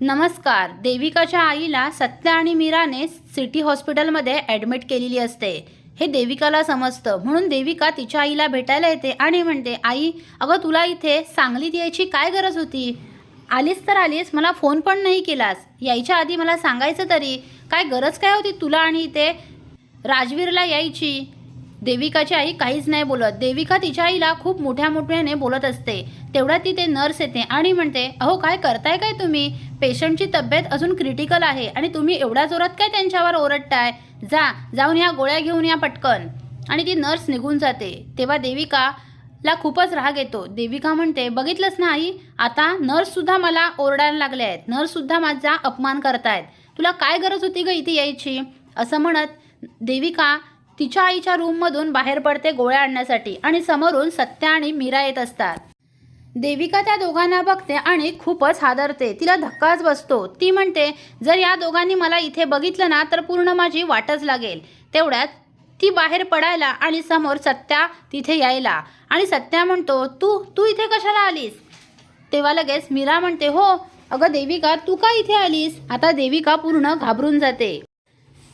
नमस्कार. देविकाच्या आईला सत्या आणि मीराने सिटी हॉस्पिटलमध्ये ॲडमिट केलेली असते. हे देविकाला समजतं. म्हणून देविका तिच्या आईला भेटायला येते आणि म्हणते आई अगं तुला इथे सांगलीत यायची काय गरज होती? आलीस तर आलीस मला फोन पण नाही केलास. यायच्या आधी मला सांगायचं तरी. काय गरज काय होती तुला आणि इथे? राजवीरला यायची. देविकाची आई काहीच नाही बोलत. देविका तिच्या आईला खूप मोठ्या मोठ्याने बोलत असते. तेवढ्यात तिथे नर्स येते आणि म्हणते अहो काय करताय काय तुम्ही? पेशंटची तब्येत अजून क्रिटिकल आहे आणि तुम्ही एवढ्या जोरात काय त्यांच्यावर ओरडताय? जा जाऊन या गोळ्या घेऊन या पटकन. आणि ती नर्स निघून जाते. तेव्हा देविका ला खूपच राग येतो. देविका म्हणते बघितलंच ना आई आता नर्ससुद्धा मला ओरडायला लागले आहेत. नर्ससुद्धा माझा अपमान करतायत. तुला काय गरज होती ग इथे यायची? असं म्हणत देविका तिच्या आईच्या रूममधून बाहेर पडते गोळ्या आणण्यासाठी आणि समोरून सत्या आणि मीरा येत असतात. देविका त्या दोघांना बघते आणि खूपच हादरते. तिला धक्काच बसतो. ती म्हणते जर या दोघांनी मला इथे बघितलं ना तर पूर्ण माझी वाटच लागेल. तेवढ्यात ती बाहेर पडायला आणि समोर सत्या तिथे यायला. आणि सत्या म्हणतो तू तू इथे कशाला आलीस? तेव्हा लगेच मीरा म्हणते हो अगं देविका तू का इथे आलीस? आता देविका पूर्ण घाबरून जाते.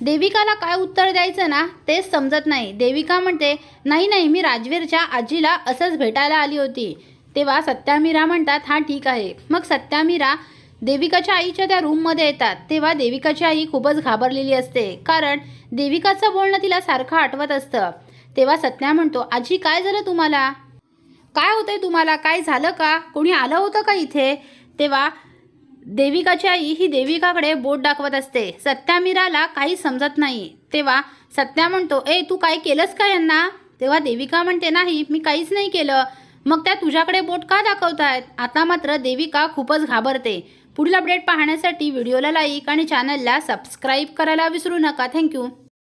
देविकाला काय उत्तर द्यायचं ना तेच समजत नाही. देविका म्हणते नाही नाही मी राजवीरच्या आजीला असंच भेटायला आली होती. तेव्हा सत्यामीरा म्हणतात हां ठीक आहे. मग सत्यामीरा देविकाच्या आईच्या त्या रूममध्ये येतात. तेव्हा देविकाची आई खूपच घाबरलेली असते कारण देविकाचं बोलणं तिला सारखं आठवत असतं. तेव्हा सत्या म्हणतो आजी काय झालं तुम्हाला? काय होतंय तुम्हाला? काय झालं का? कोणी आलं होतं का इथे? तेव्हा देविकाची आई ही देविकाकडे बोट दाखवत असते. सत्या मीराला काही समजत नाही. तेव्हा सत्या म्हणतो ए तू काय केलंस का यांना? तेव्हा देविका म्हणते नाही मी काहीच नाही केलं. मग त्या तुझ्याकडे बोट का दाखवतायत? आता मात्र देविका खूपच घाबरते. पुढील अपडेट पाहण्यासाठी व्हिडिओला लाईक आणि चॅनलला सबस्क्राईब करायला विसरू नका. थँक्यू